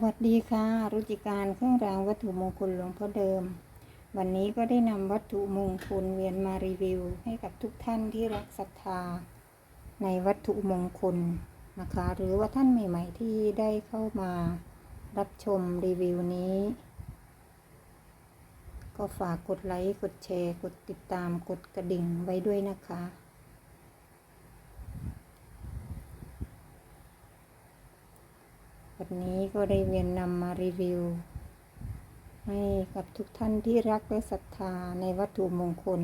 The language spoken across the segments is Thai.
วัสดีค่ะรุจิการเครื่องรางวัตถุมงคลหลวงพ่อเดิม วันนี้ก็ได้นำวัตถุมงคลเวียนมารีวิว ให้กับทุกท่านที่รักศรัทธา ในวัตถุมงคลนะคะ หรือว่าท่านใหม่ ๆ ที่ได้เข้ามารับชมรีวิวนี้ ก็ฝากกดไลค์กดแชร์ กดติดตามกดกระดิ่งไว้ด้วยนะคะ นี้ก็ได้เวียนนำมารีวิว ให้กับทุกท่านที่รักและศรัทธาในวัตถุมงคล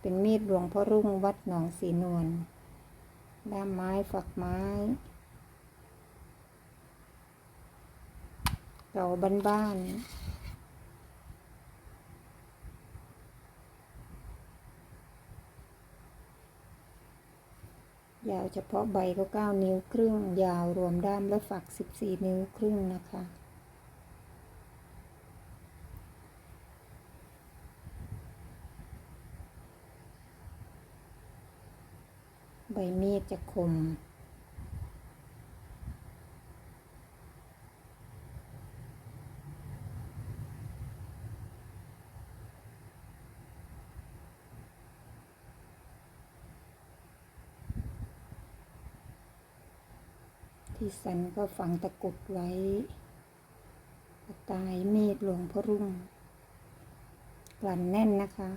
เป็นมีดหลวงพ่อรุ่งวัดหนองสีนวลด้ามไม้ฝักไม้เก่าบ้านๆ ยาวเฉพาะใบก็ 9 นิ้วครึ่ง ยาวรวมด้ามและฝัก 14 นิ้วครึ่งนะคะ ใบมีดจะคม ที่สันก็ฝังตะกุดไว้ตายมีดหลวงพ่อรุ่งกลั่นแน่นนะคะ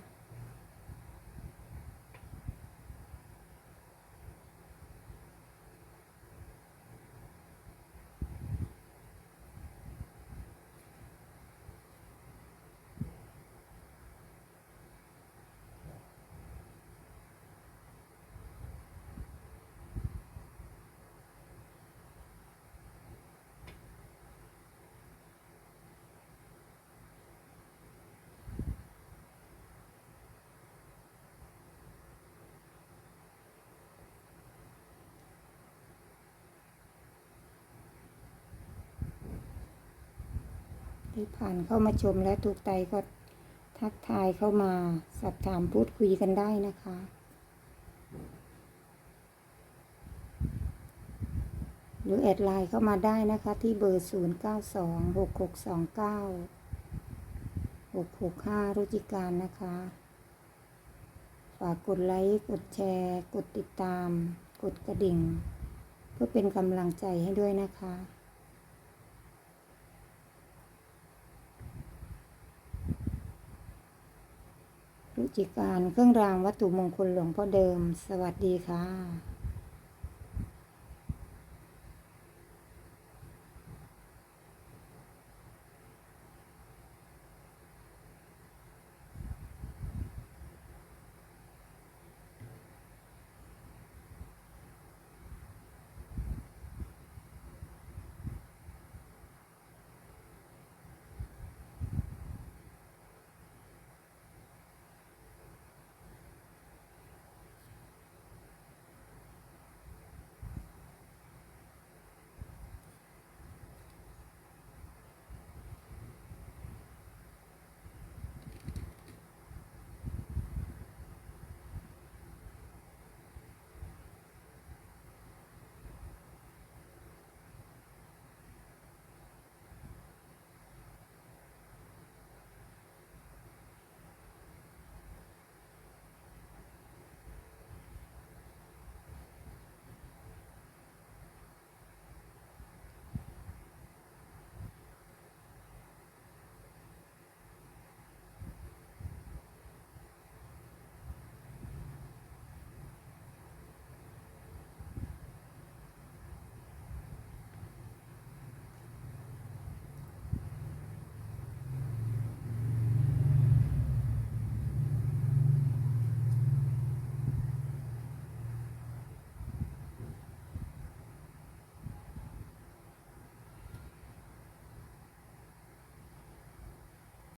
ที่ผ่านเข้ามาชมและถูกใจก็ทักทายเข้ามาสอบถามพูดคุยกันได้นะคะ หรือแอดไลน์เข้ามาได้นะคะที่เบอร์ 0 9 2 6 6 2 9 6 6 5 รุจิการนะคะ ฝากกดไลค์ กดแชร์ กดติดตาม กดกระดิ่ง เพื่อเป็นกำลังใจให้ด้วยนะคะ รุจิการเครื่องรางวัตถุมงคลหลวงพ่อเดิม สวัสดีค่ะ